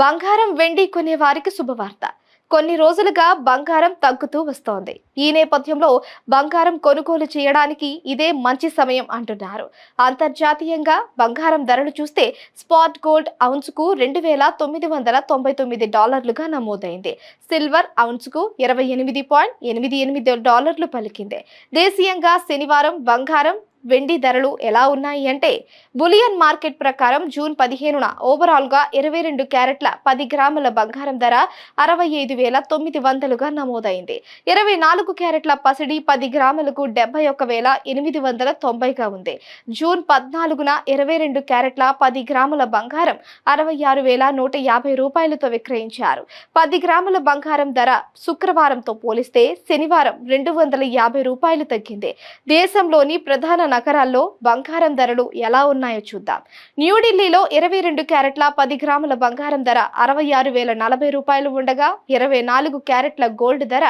బంగారం వెండి కొనే వారికి శుభవార్త. కొన్ని రోజులుగా బంగారం తగ్గుతూ వస్తోంది. ఈ నేపథ్యంలో బంగారం కొనుగోలు చేయడానికి ఇదే మంచి సమయం అంటున్నారు. అంతర్జాతీయంగా బంగారం ధరలు చూస్తే స్పాట్ గోల్డ్ ఔన్స్కు రెండు వేల తొమ్మిది వందల తొంభై తొమ్మిది డాలర్లుగా నమోదైంది. సిల్వర్ ఔన్స్కు ఇరవై ఎనిమిది పాయింట్ ఎనిమిది ఎనిమిది డాలర్లు పలికింది. దేశీయంగా శనివారం బంగారం వెండి ధరలు ఎలా ఉన్నాయి అంటే బులియన్ మార్కెట్ ప్రకారం జూన్ పదిహేనున ఓవరాల్గా ఇరవై రెండు క్యారెట్ల పది గ్రాముల బంగారం ధర అరవై ఐదు వేల తొమ్మిది వందలుగా నమోదైంది. ఇరవై నాలుగు క్యారెట్ల పసిడి పది గ్రాములకు డెబ్బై ఒక వేల ఎనిమిది వందల తొంభైగా ఉంది. జూన్ పద్నాలుగున ఇరవై రెండు క్యారెట్ల పది గ్రాముల బంగారం అరవై ఆరు వేల నూట యాభై రూపాయలతో విక్రయించారు. పది గ్రాముల బంగారం ధర శుక్రవారంతో పోలిస్తే శనివారం రెండు వందల యాభై రూపాయలు తగ్గింది. దేశంలోని ప్రధాన నగరాల్లో బంగారం ధరలు ఎలా ఉన్నాయో చూద్దాం. న్యూఢిల్లీలో ఇరవై రెండు క్యారెట్ల పది గ్రాముల బంగారం ధర అరవై ఆరు వేల నలభై రూపాయలు ఉండగా ఇరవై నాలుగు క్యారెట్ల గోల్డ్ ధర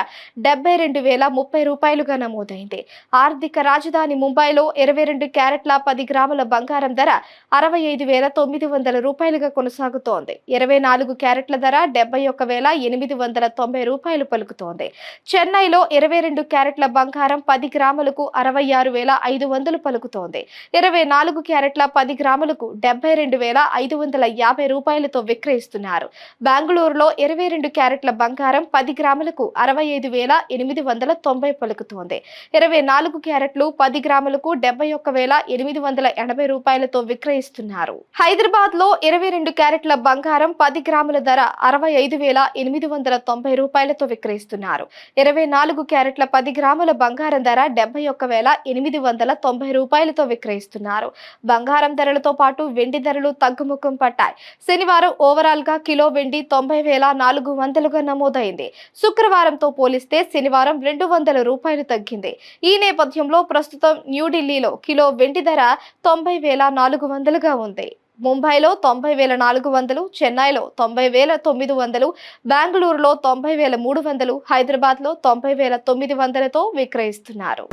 డెబ్బై రెండు వేల ముప్పై రూపాయలుగా నమోదైంది. ఆర్థిక రాజధాని ముంబైలో ఇరవై రెండు క్యారెట్ల పది గ్రాముల బంగారం ధర అరవై ఐదు వేల తొమ్మిది వందల రూపాయలుగా కొనసాగుతోంది. ఇరవై నాలుగు క్యారెట్ల ధర డెబ్బై ఒక్క వేల ఎనిమిది వందల తొంభై రూపాయలు పలుకుతోంది. చెన్నైలో ఇరవై రెండు క్యారెట్ల బంగారం పది గ్రాములకు అరవై ఆరు వేల ఐదు వందలు పలుకుతోంది. ఇరవై నాలుగు క్యారెట్ల పది గ్రాములకు డెబ్బై రెండు వేల ఐదు వందల యాభై రూపాయలతో విక్రయిస్తున్నారు. బెంగళూరులో ఇరవై రెండు క్యారెట్ల బంగారం పది గ్రాములకు అరవై ఐదు వేల ఎనిమిది వందల తొంభై పలుకుతోంది. ఇరవై నాలుగు క్యారెట్లు పది గ్రాములకు డెబ్బై ఒక్క వేల ఎనిమిది వందల ఎనభై రూపాయలతో విక్రయిస్తున్నారు. హైదరాబాద్లో ఇరవై రెండు క్యారెట్ల బంగారం పది గ్రాముల ధర అరవై ఐదు వేల ఎనిమిది వందల తొంభై రూపాయలతో విక్రయిస్తున్నారు. ఇరవై నాలుగు క్యారెట్ల పది గ్రాముల బంగారం ధర డెబ్బై ఒక్క వేల ఎనిమిది వందల తొంభై రూపాయలతో విక్రయిస్తున్నారు. బంగారం ధరలతో పాటు వెండి ధరలు తగ్గుముఖం పట్టాయి. శనివారం ఓవరాల్గా కిలో వెండి తొంభై వేల నాలుగు వందలుగా నమోదైంది. శుక్రవారంతో పోలిస్తే శనివారం రెండు వందల రూపాయలు తగ్గింది. ఈ నేపథ్యంలో ప్రస్తుతం న్యూఢిల్లీలో కిలో వెండి ధర తొంభై వేల నాలుగు వందలుగా ఉంది. ముంబైలో తొంభై వేల నాలుగు వందలు చెన్నైలో తొంభై వేల తొమ్మిది వందలు బెంగళూరులో తొంభై వేల మూడు వందలు హైదరాబాద్లో తొంభై వేల తొమ్మిది వందలతో విక్రయిస్తున్నారు.